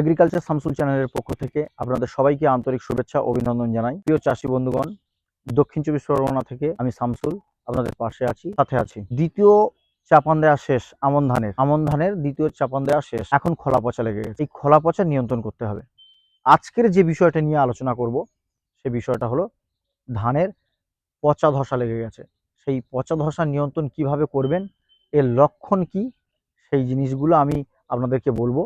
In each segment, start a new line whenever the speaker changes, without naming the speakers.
Agriculture Shamsul চ্যানেলের পক্ষ থেকে আপনাদের সবাইকে আন্তরিক শুভেচ্ছা, অভিনন্দন জানাই। প্রিয় চাষি বন্ধুগণ, দক্ষিণ চব্বিশ পরগনা থেকে আমি শামসুল আপনাদের পাশে আছি, সাথে আছি। দ্বিতীয় চাপান দেওয়া শেষ, আমন ধানের। আমন ধানের দ্বিতীয় চাপান দেওয়া শেষ, এখন খোলা পচা লেগে গেছে। এই খোলা পচা নিয়ন্ত্রণ করতে হবে। আজকের যে বিষয়টা নিয়ে আলোচনা করব, সে বিষয়টা হলো ধানের পচা ধসা লেগে গেছে। সেই পচা ধসা নিয়ন্ত্রণ কীভাবে করবেন, এর লক্ষণ কি, সেই জিনিসগুলো আমি আপনাদেরকে বলব।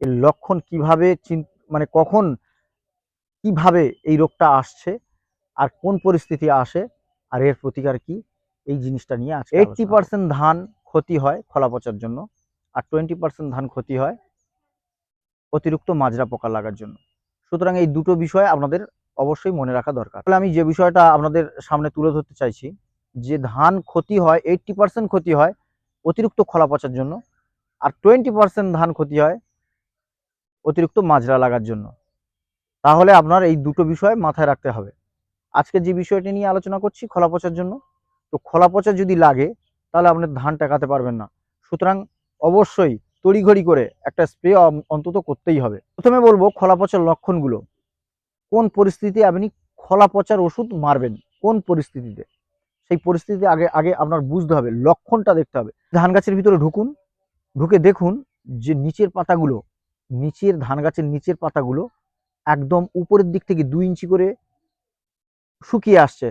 এর লক্ষণ কীভাবে মানে কখন কীভাবে এই রোগটা আসছে আর কোন পরিস্থিতি আসে আর এর প্রতিকার কি, এই জিনিসটা নিয়ে আজকে এইটটি পার্সেন্ট ধান ক্ষতি হয় খলা পচার জন্য আর টোয়েন্টি পার্সেন্ট ধান ক্ষতি হয় অতিরিক্ত মাজরা পোকা লাগার জন্য। সুতরাং এই দুটো বিষয় আপনাদের অবশ্যই মনে রাখা দরকার। তাহলে আমি যে বিষয়টা আপনাদের সামনে তুলে ধরতে চাইছি, যে ধান ক্ষতি হয় এইটটি পার্সেন্ট ক্ষতি হয় অতিরিক্ত খলা পচার জন্য আর টোয়েন্টি পার্সেন্ট ধান ক্ষতি হয় অতিরিক্ত মাজরা লাগার জন্য। তাহলে আপনার এই দুটো বিষয় মাথায় রাখতে হবে। আজকে যে বিষয়টি নিয়ে আলোচনা করছি খোলা পচার জন্য, তো খোলা পচা যদি লাগে, তাহলে আপনি ধান টেকাতে পারবেন না। সুতরাং অবশ্যই তড়িঘড়ি করে একটা স্প্রে অন্তত করতেই হবে। প্রথমে বলব খোলা পচার লক্ষণগুলো। কোন পরিস্থিতি আপনি খোলা পচার ওষুধ মারবেন? কোন পরিস্থিতিতে? সেই পরিস্থিতি আগে আগে আপনার বুঝতে হবে, লক্ষণটা দেখতে হবে। ধান গাছের ভিতরে ঢুকুন, ঢুকে দেখুন যে নিচের পাতাগুলো নিচের ধান গাছের নিচের পাতাগুলো একদম উপরের দিক থেকে দুই ইঞ্চি করে শুকিয়ে আসছে।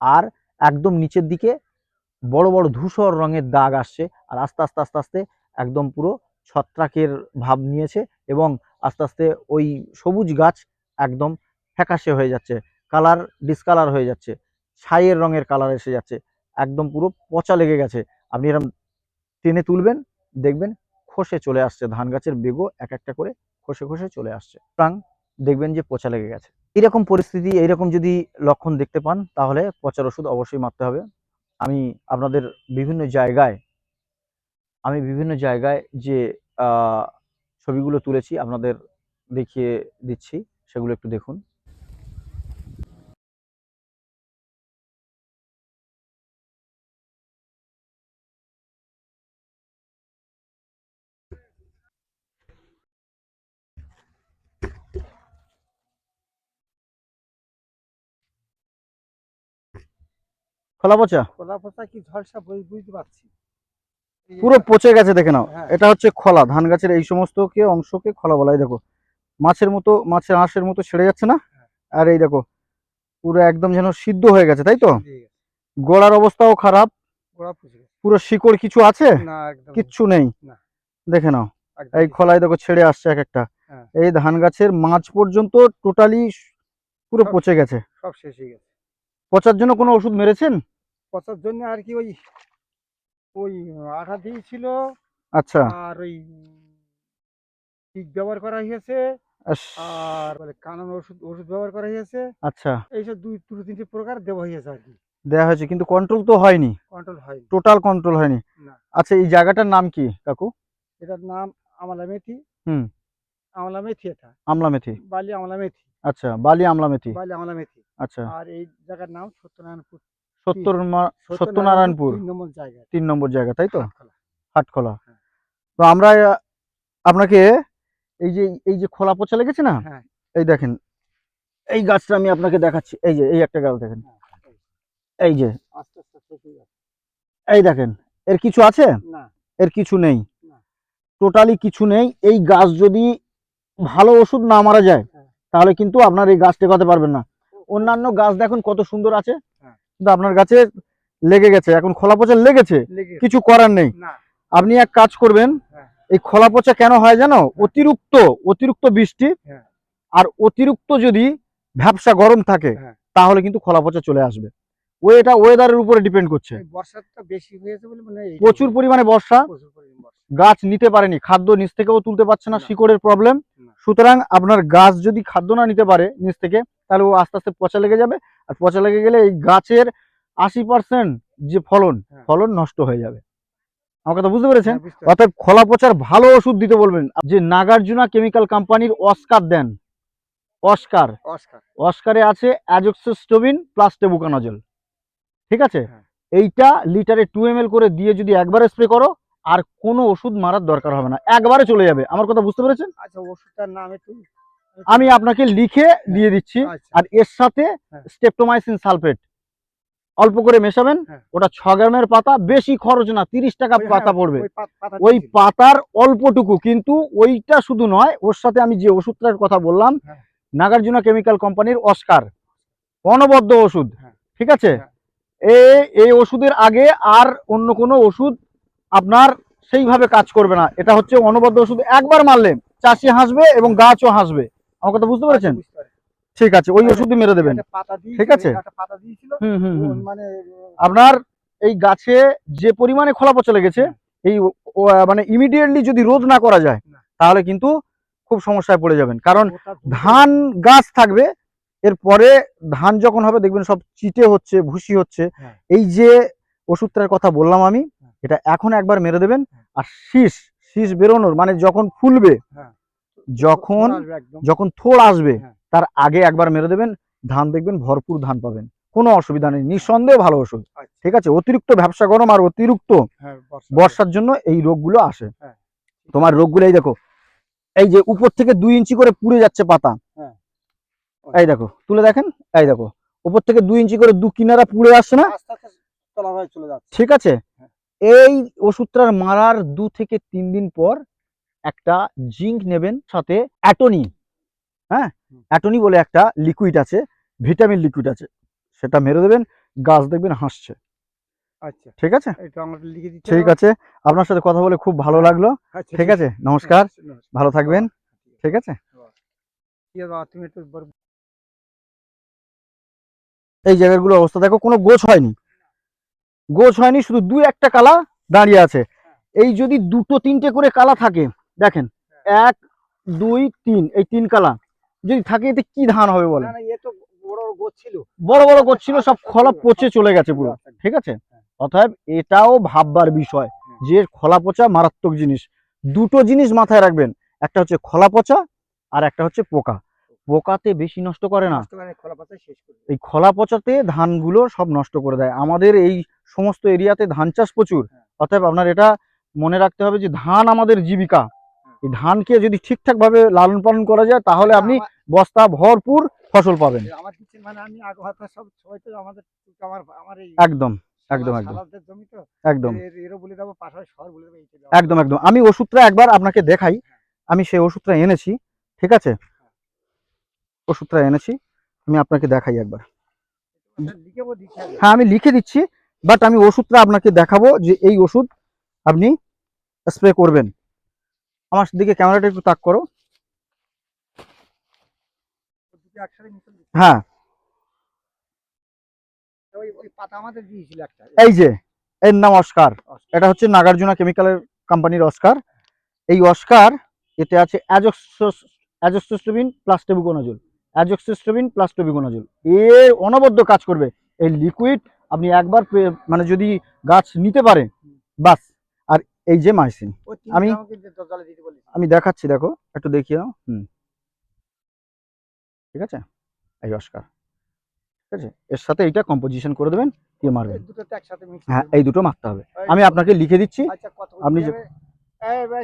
আর একদম নিচের দিকে বড় বড় ধূসর রঙের দাগ আসছে আর আস্তে আস্তে আস্তে আস্তে একদম পুরো ছত্রাকের ভাব নিয়েছে এবং আস্তে আস্তে ওই সবুজ গাছ একদম ফ্যাকাশে হয়ে যাচ্ছে, কালার ডিসকালার হয়ে যাচ্ছে, ছাইয়ের রঙের কালার এসে যাচ্ছে, একদম পুরো পচা লেগে গেছে। আপনি এরকম টেনে তুলবেন, দেখবেন খসে চলে আসছে, ধান গাছের বেগও এক একটা করে খসে খসে চলে আসছে। সুতরাং দেখবেন যে পচা লেগে গেছে। এরকম পরিস্থিতি এইরকম যদি লক্ষণ দেখতে পান, তাহলে পচার ওষুধ অবশ্যই মারতে হবে। আমি আপনাদের বিভিন্ন জায়গায়, আমি বিভিন্ন জায়গায় যে ছবিগুলো তুলেছি, আপনাদের দেখিয়ে দিচ্ছি, সেগুলো একটু দেখুন। খোলা পচা?
কলা পাতা কি ঝলসা বই- বুঝতে পারছি।
পুরো পচে গেছে দেখে নাও।
হ্যাঁ।
এটা হচ্ছে খলা। ধান গাছের এই সমস্তকে অংশকে খলা বলা। দেখো মাছের মতো মাছের আঁশের মতো ছেড়ে যাচ্ছে না?
হ্যাঁ।
আর এই দেখো পুরো একদম যেন সিদ্ধ হয়ে গেছে তাই তো? গোড়ার অবস্থাও খারাপ। পুরো শিকড় কিছু আছে?
না একদম
কিচ্ছু নেই। দেখে নাও। এই খলায় দেখো ছেড়ে আসছে এক একটা।
হ্যাঁ।
এই ধান গাছের মাছ পর্যন্ত টোটালি পুরো পচে গেছে।
সব শেষ হয়ে গেছে।
পচার জন্য কোনো ওষুধ মেরেছেন?
পচার জন্য আর কি ওই ওই আঠা দিয়েছিল।
আচ্ছা।
আর ওই পিক ব্যবহার করা হয়েছে। আর বলে কানন ওষুধ ওষুধ ব্যবহার করা হয়েছে।
আচ্ছা।
এইসব দুই দুটো তিনটে প্রকার দেওয়া হয়েছে আর কি।
দেওয়া হয়েছে কিন্তু কন্ট্রোল তো হয়নি।
কন্ট্রোল হয়নি।
টোটাল কন্ট্রোল হয়নি। আচ্ছা এই জায়গাটার নাম কি কাকু?
এটার নাম আমলা মেথি।
হুম।
আমলা মেথি এটা।
আমলা মেথি।
বালি আমলা মেথি।
আচ্ছা বালি আমলা মেথি।
বালি আমলা মেথি।
আচ্ছা।
আর এই জায়গার নাম সত্যনারায়ণপুর।
সত্তর সত্যনারায়ণপুর
তিন নম্বর জায়গা
তাই তো? হাটখোলা।
হ্যাঁ।
তো আমরা আপনাকে এই যে এই যে খোলা পচা লেগেছে না?
হ্যাঁ।
এই দেখেন এই গাছটা আমি আপনাকে দেখাচ্ছি। এই যে এই একটা গাছ দেখেন। এই যে।
হয়ে
এই দেখেন এর কিছু আছে? এর কিছু নেই। টোটালি কিছু নেই। এই গাছ যদি ভালো ওষুধ না মারা যায়
হ্যাঁ।
তাহলে কিন্তু আপনার এই গাছ টেকাতে পারবেন না। অন্যান্য গাছ দেখুন কত সুন্দর আছে।
হ্যাঁ।
কিন্তু আপনার গাছে লেগে গেছে এখন খোলা পচা লেগেছে? কিছু করার নেই। আপনি এক কাজ করবেন
হ্যাঁ।
এই খোলা পচা কেন হয় জানো? অতিরিক্ত অতিরিক্ত বৃষ্টি
হ্যাঁ।
আর অতিরিক্ত যদি ভ্যাবসা গরম থাকে
হ্যাঁ।
তাহলে কিন্তু খোলা পচা চলে আসবে। ও এটা ওয়েদারের উপরে ডিপেন্ড করছে।
বর্ষাটা বেশি হয়েছে বলে মানে
প্রচুর পরিমাণে বর্ষা। গাছ নিতে পারেনি খাদ্য নিচ থেকেও তুলতে পারছে না
না।
শিকড়ের প্রবলেম সুতরাং আপনার গাছ যদি খাদ্য না নিতে পারে নিচ থেকে তাহলে ও আস্তে আস্তে পচা লেগে যাবে। আর পচা লেগে গেলে এই গাছের আশি পার্সেন্ট যে ফলন
হ্যাঁ।
ফলন নষ্ট হয়ে যাবে। আমার কথা বুঝতে পেরেছেন?
হ্যাঁ।
অর্থাৎ খোলা পচার ভালো ওষুধ দিতে বলবেন। যে নাগার্জুনা কেমিক্যাল কোম্পানির অস্কার দেন। অস্কার।
অস্কার।
অস্কারে আছে অ্যাজক্সিস্টোবিন প্লাস টেবুকানজল। ঠিক আছে?
হ্যাঁ।
এইটা লিটারে টু এম করে দিয়ে যদি একবার স্প্রে করো আর কোনো ওষুধ মারার দরকার হবে না। একবারে চলে যাবে। আমার কথা বুঝতে পেরেছেন?
আচ্ছা ওষুধটার নাম একটু
আমি আপনাকে লিখে দিয়ে দিচ্ছি
আচ্ছা
আর এর সাথে
হ্যাঁ।
স্টেপটোমাইসিন সালফেট অল্প করে মেশাবেন
হ্যাঁ।
ওটা ছ গ্রামের পাতা বেশি খরচ না তিরিশ টাকা পাতা
হ্যাঁ,
পড়বে
ওই।
পাতার অল্পটুকু কিন্তু ওইটা শুধু নয় ওর সাথে আমি যে ওষুধটার কথা বললাম
হ্যাঁ।
নাগার্জুনা কেমিক্যাল কোম্পানির অস্কার অনবদ্য ওষুধ
হ্যাঁ।
ঠিক আছে
হ্যাঁ।
এই এই ওষুধের আগে আর অন্য কোনো ওষুধ আপনার সেইভাবে কাজ করবে না এটা হচ্ছে অনবদ্য ওষুধ একবার মারলে চাষি হাসবে এবং গাছও হাসবে আমার কথা বুঝতে পেরেছেন
বুঝতে পারি।
ঠিক আছে ওই
আচ্ছা,
ওষুধই মেরে দেবেন ঠিক আছে?
মানে
আপনার এই গাছে যে পরিমাণে খোলা পচা লেগেছে এই মানে ইমিডিয়েটলি যদি রোধ না করা যায় তাহলে কিন্তু খুব সমস্যায় পড়ে যাবেন কারণ ধান গাছ থাকবে এরপরে ধান যখন হবে দেখবেন সব চিটে হচ্ছে ভুসি হচ্ছে
হ্যাঁ।
এই যে ওষুধটার কথা বললাম আমি
হ্যাঁ।
এটা এখন একবার মেরে দেবেন
হ্যাঁ।
আর শীষ শীষ বেরোনোর মানে যখন ফুলবে। যখন। যখন থোড় আসবে
হ্যাঁ।
তার আগে একবার মেরে দেবেন ধান দেখবেন ভরপুর ধান পাবেন কোনো অসুবিধা নেই নিঃসন্দেহে ভালো ওষুধ
আচ্ছা,
ঠিক আছে অতিরিক্ত ব্যবসা গরম আর অতিরিক্ত
হ্যাঁ,
বর্ষার জন্য এই রোগগুলো আসে
হ্যাঁ।
তোমার রোগগুলো এই দেখো এই যে উপর থেকে দুই ইঞ্চি করে পুড়ে যাচ্ছে পাতা। এই দেখো তুলে দেখেন এই দেখো উপর থেকে দুই ইঞ্চি করে দু কিনারা পুড়ে আসছে না ঠিক আছে। এই ওষুধটার মারার দু থেকে তিন দিন পর একটা জিঙ্ক নেবেন সাথে অ্যাটনি। হ্যাঁ। অ্যাটনি বলে একটা লিকুইড আছে ভিটামিন লিকুইড আছে। সেটা মেরে দেবেন গাছ দেখবেন হাসছে।
আচ্ছা।
ঠিক আছে? ঠিক আছে। আপনার সাথে কথা বলে খুব ভালো লাগল।
আচ্ছা,
ঠিক আছে? নমস্কার। ভালো থাকবেন। ঠিক আছে।
ঠিক আছে?
এই জায়গাগুলোর অবস্থা দেখো কোনো গোছ হয়নি। গোছ হয়নি শুধু দু একটা কালা দাঁড়িয়ে আছে। এই যদি দুটো তিনটে করে কালা থাকে দেখেন এক দুই তিন এই তিন কালা যদি থাকে এতে কি ধান হবে
তো বড় বড় গোছ ছিল।
বড় বড় গোছ ছিল সব খলা পচে চলে গেছে পুরো ঠিক আছে? অতএব এটাও ভাববার বিষয় যে খলা পচা মারাত্মক জিনিস। দুটো জিনিস মাথায় রাখবেন একটা হচ্ছে খলা পচা আর একটা হচ্ছে পোকা। পোকাতে বেশি নষ্ট করে না। এই খলা পচাতে ধানগুলো সব নষ্ট করে দেয়। আমাদের এই সমস্ত এরিয়াতে ধান চাষ প্রচুর।
হ্যাঁ।
অতএব আপনার এটা মনে রাখতে হবে যে ধান আমাদের জীবিকা।
হ্যাঁ।
ধানকে যদি ঠিকঠাক ভাবে লালন পালন করা যায় তাহলে আপনি বস্তা ভরপুর ফসল পাবেন।
আমার মানে
একদম একদম একদম। একদম। একদম একদম। আমি ওষুধটা একবার আপনাকে দেখাই। আমি সেই ওষুধটা এনেছি ঠিক আছে? ওষুধটা এনেছি আমি আপনাকে দেখাই একবার। হ্যাঁ আমি লিখে দিচ্ছি বাট আমি ওষুধটা আপনাকে দেখাবো যে এই ওষুধ আপনি স্প্রে করবেন। আমার দিকে ক্যামেরাটা একটু তাক করো। হ্যাঁ। এই যে এর নাম অস্কার। এটা হচ্ছে নাগার্জুনা কেমিক্যালের কোম্পানির অস্কার। এই অস্কার এতে আছে azoxystrobin plus tebuconazole. Azoxystrobin plus tebuconazole. এ অনবদ্য কাজ করবে। এই লিকুইড আপনি একবার মানে যদি গাছ নিতে পারে বাস। এই যে মাইসিন আমি- আমি দেখাচ্ছি দেখো একটু দেখিয়ে নাও হুম ঠিক আছে এই অস্কার ঠিক আছে এর সাথে এইটা কম্পোজিশন করে দেবেন দিয়ে মারবেন
এই দুটো একসাথে মিক্স
হ্যাঁ এই দুটো মারতে হবে আমি আপনাকে লিখে দিচ্ছি
আচ্ছা
আপনি যে-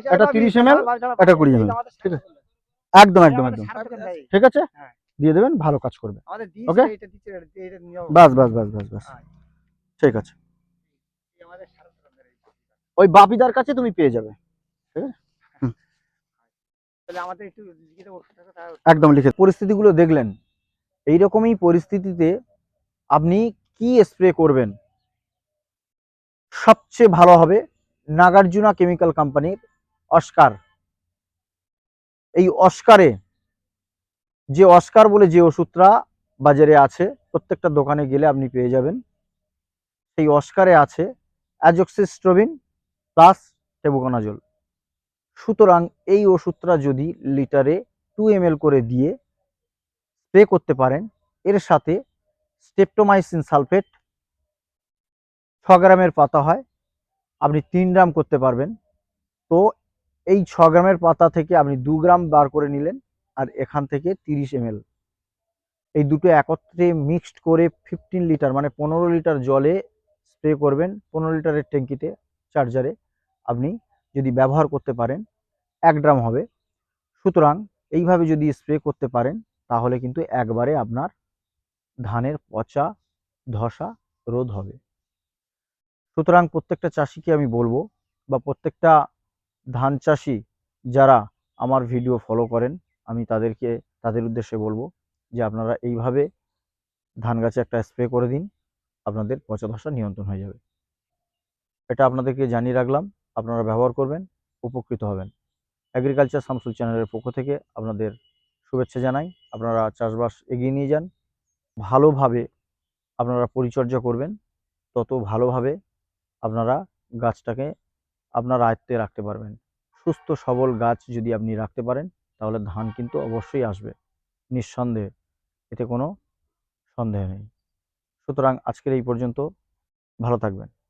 এটা
এই
30
বাবু,
ml,
বাবু, বাবু,
এটা 20
এই
ঠিক আছে? একদম একদম একদম। ঠিক আছে
হ্যাঁ।
দিয়ে দেবেন ভালো কাজ করবে
ওকে
বাস বাস বাস বাস বাস
আচ্ছা।
ঠিক আছে
এই আমাদের সারা দোকান দেয়।
ওই বাপিদার কাছে তুমি পেয়ে যাবে।
তাহলে আমাদের একটু লিখে দেবো ওষুধটা,
একদম লিখে পরিস্থিতিগুলো দেখলেন। এই রকমই পরিস্থিতিতে আপনি কি স্প্রে করবেন? সবচেয়ে ভালো হবে নাগার্জুনা কেমিক্যাল কোম্পানির অস্কার এই অস্কারে যে অস্কার বলে যে ওষুধটা বাজারে আছে প্রত্যেকটা দোকানে গেলে আপনি পেয়ে যাবেন। সেই অস্কারে আছে অ্যাজক্সিস্ট্রোবিন প্লাস টেবুকোনাজল সুতরাং এই ওষুধটা যদি লিটারে টু এম করে দিয়ে স্প্রে করতে পারেন, এর সাথে স্টেপটোমাইসিন সালফেট ছ গ্রামের পাতা হয়, আপনি তিন গ্রাম করতে পারবেন। তো এই ছ গ্রামের পাতা থেকে আপনি দু গ্রাম বার করে নিলেন, আর এখান থেকে তিরিশ এম এই দুটো একত্রে মিক্সড করে ফিফটিন লিটার মানে পনেরো লিটার জলে স্প্রে করবেন, পনেরো লিটারের ট্যাঙ্কিতে চার্জারে আপনি যদি ব্যবহার করতে পারেন, এক ড্রাম হবে। সুতরাং এইভাবে যদি স্প্রে করতে পারেন, তাহলে কিন্তু একবারে আপনার ধানের পচা ধসা রোধ হবে। সুতরাং প্রত্যেকটা চাষিকে আমি বলব বা প্রত্যেকটা ধান চাষি যারা আমার ভিডিও ফলো করেন, আমি তাদেরকে, তাদের উদ্দেশ্যে বলব যে আপনারা এইভাবে ধান গাছে একটা স্প্রে করে দিন, আপনাদের পচা ধসা নিয়ন্ত্রণ হয়ে যাবে। এটা আপনাদেরকে জানিয়ে রাখলাম। আপনারা ব্যবহার করবেন, উপকৃত হবেন। অ্যাগ্রিকালচার শামসুল চ্যানেলের পক্ষ থেকে আপনাদের শুভেচ্ছা জানাই। আপনারা চাষবাস এগিয়ে নিয়ে যান। ভালোভাবে আপনারা পরিচর্যা করবেন। তত ভালোভাবে আপনারা গাছটাকে আপনার আয়ত্তে রাখতে পারবেন। সুস্থ, সবল গাছ যদি আপনি রাখতে পারেন, তাহলে ধান কিন্তু অবশ্যই আসবে। নিঃসন্দেহে, এতে কোনো সন্দেহ নেই। সুতরাং আজকের এই পর্যন্ত ভালো থাকবেন।